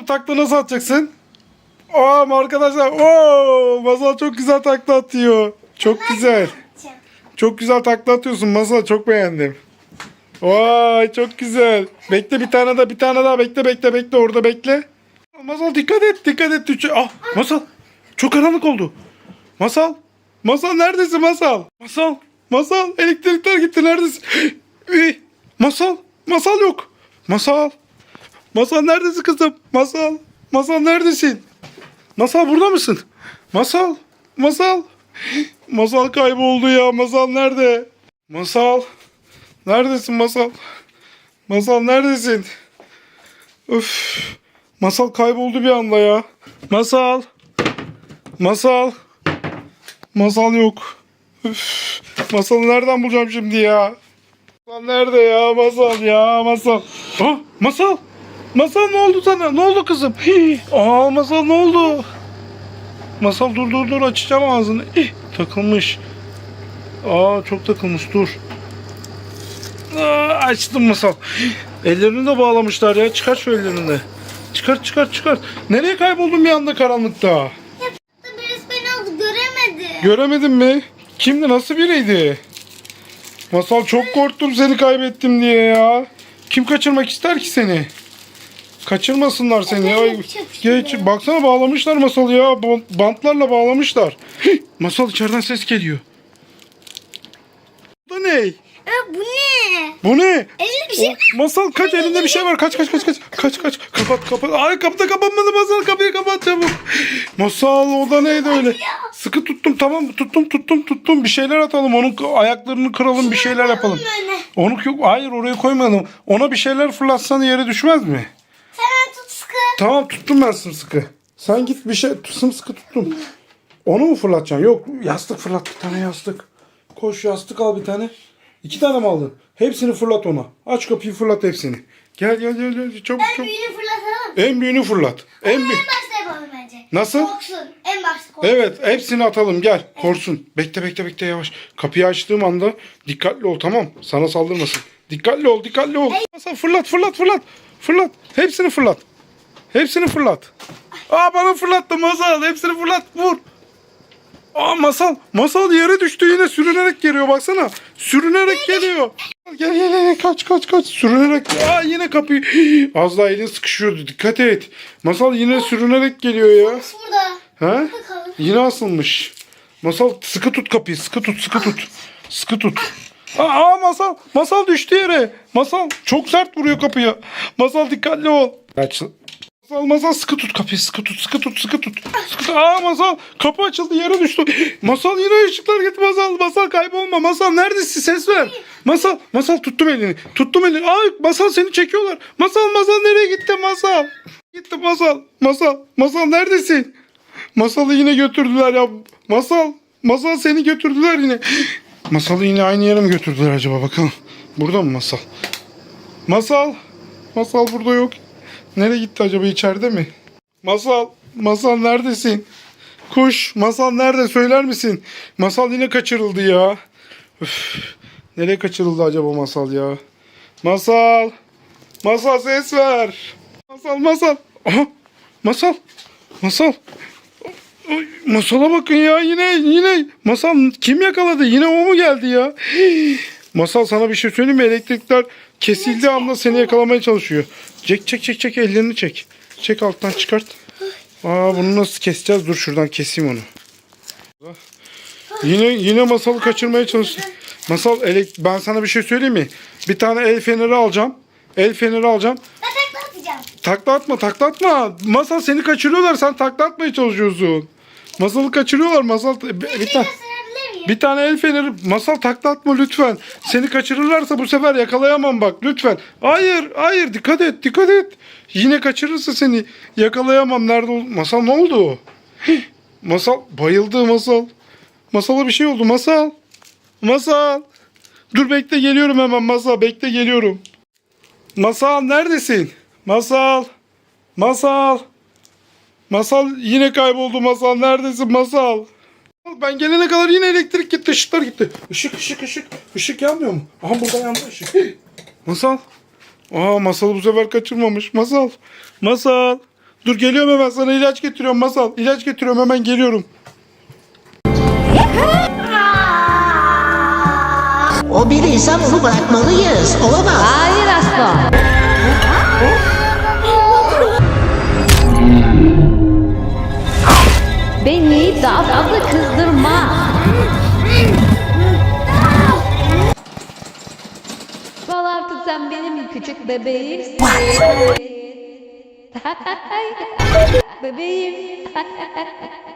Takla nasıl atacaksın? Aa arkadaşlar. Oo, Masal çok güzel takla atıyor. Çok güzel. Çok güzel takla atıyorsun Masal. Çok beğendim. Vay çok güzel. Bekle bir tane daha bir tane daha bekle bekle bekle orada bekle. Masal dikkat et dikkat et. Düşe- Ah Masal çok karanlık oldu. Masal Masal neredesin Masal? Masal Masal elektrikler gitti neredesin? Masal Masal yok. Masal Masal neredesin kızım? Masal Masal neredesin? Masal burada mısın? Masal Masal Masal kayboldu ya. Masal nerede? Masal Neredesin Masal? Masal neredesin? Öf. Masal kayboldu bir anda ya. Masal. Masal. Masal yok. Üf. Masal'ı nereden bulacağım şimdi ya? Masal nerede ya? Masal ya masal. Ah masal. Masal ne oldu sana? Ne oldu kızım? Hii. Aa masal ne oldu? Masal dur dur dur açacağım ağzını. Ih, takılmış. Aa çok takılmış dur. Aa, açtım masal. Ellerini de bağlamışlar ya. Çıkar şu ellerini de. Çıkar çıkar çıkar. Nereye kayboldun bir anda karanlıkta? Birisi beni aldı göremedi. Göremedin mi? Kimdi? Nasıl biriydi? Masal çok korktum seni kaybettim diye ya. Kim kaçırmak ister ki seni? Kaçırmasınlar seni ya. Çok Geç, baksana bağlamışlar Masal ya. Bant- Bantlarla bağlamışlar. Hih, Masal içeriden ses geliyor. Bu da ne? Aa, bu ne? Bu ne? Elinde bir şey var. Masal kaç elinde bir şey var. Kaç kaç kaç kaç. Kaç kaç. Kapat kapat. Ay kapı da kapanmadı masal. Kapıyı kapat çabuk. Masal o da neydi öyle? Sıkı tuttum tamam? Tuttum tuttum tuttum. Bir şeyler atalım. Onun ayaklarını kıralım bir şeyler yapalım. Onu yok. Hayır oraya koymayalım. Ona bir şeyler fırlatsan yere düşmez mi? Tamam tuttum ben sımsıkı. Sen git bir şey sımsıkı tuttum. Onu mu fırlatacaksın? Yok yastık fırlat bir tane yastık. Koş yastık al bir tane. İki tane mi aldın? Hepsini fırlat ona. Aç kapıyı fırlat hepsini. Gel gel gel, gel. çabuk Ben çabuk. büyüğünü fırlatalım. En büyüğünü fırlat. En En büyük. başta yapalım bence. Nasıl? Korksun. En başta korksun. Evet hepsini atalım gel. Korsun. Bekle bekle bekle yavaş. Kapıyı açtığım anda dikkatli ol tamam. Sana saldırmasın. Dikkatli ol dikkatli ol. Masal fırlat fırlat fırlat. Fırlat. Hepsini fırlat. Hepsini fırlat. Aa bana fırlattı masal. Hepsini fırlat vur. Aa masal. Masal yere düştü yine sürünerek geliyor baksana. Sürünerek geliyor. Gel gel gel kaç kaç kaç sürünerek. Aa yine kapıyı. Az daha elin sıkışıyordu dikkat et. Masal yine sürünerek geliyor ya. Burada. Bakalım. Yine asılmış. Masal sıkı tut kapıyı. Sıkı tut, sıkı tut. Sıkı tut. Aa, aa, masal, masal düştü yere. Masal çok sert vuruyor kapıya. Masal dikkatli ol. Kaç. Masal, masal sıkı tut kapıyı. Sıkı tut, sıkı tut, sıkı tut. Sıkı tut. Aa masal kapı açıldı yere düştü. Masal yine ışıklar gitti masal. Masal kaybolma. Masal neredesin? Ses ver. Masal, masal tuttum elini. Tuttum elini. Ay masal seni çekiyorlar. Masal, masal nereye gitti masal? Gitti masal. Masal, masal neredesin? Masalı yine götürdüler ya. Masal. Masal seni götürdüler yine. Masalı yine aynı yere mi götürdüler acaba bakalım. Burada mı masal? Masal. Masal burada yok. Nereye gitti acaba içeride mi? Masal. Masal neredesin? Kuş. Masal nerede söyler misin? Masal yine kaçırıldı ya. Üf. Nereye kaçırıldı acaba masal ya? Masal. Masal ses ver. Masal masal. Aha. Masal. Masal. Masala bakın ya yine yine masal kim yakaladı yine o mu geldi ya. Masal sana bir şey söyleyeyim mi elektrikler kesildiği anda seni yakalamaya çalışıyor çek çek çek çek ellerini çek çek alttan çıkart Aa bunu nasıl keseceğiz dur şuradan keseyim onu yine yine masalı kaçırmaya çalıştı masal elek ben sana bir şey söyleyeyim mi bir tane el feneri alacağım el feneri alacağım Ben takla atacağım. Takla atma takla atma. Masal seni kaçırıyorlar sen takla atmaya çalışıyorsun. Masalı kaçırıyorlar masal. Bir, tane? Bir tane el feneri. Masal takla atma lütfen. Seni kaçırırlarsa bu sefer yakalayamam bak lütfen. Hayır hayır dikkat et dikkat et. Yine kaçırırsa seni yakalayamam. Nerede ol- Masal ne oldu? Masal bayıldı masal. Masala bir şey oldu masal. Masal. Dur bekle geliyorum hemen masal bekle geliyorum. Masal neredesin? Masal. Masal. Masal yine kayboldu masal. Neredesin masal? Ben gelene kadar yine elektrik gitti. ışıklar gitti. Işık ışık ışık. Işık yanmıyor mu? Aha burada yandı ışık. Masal. Aa masal bu sefer kaçırmamış. Masal. Masal. Dur geliyorum hemen sana ilaç getiriyorum Masal. İlaç getiriyorum hemen geliyorum. O bir insan onu bırakmalıyız. Olamaz. Hayır asla. Sen benim küçük bebeğimsin. bebeğim.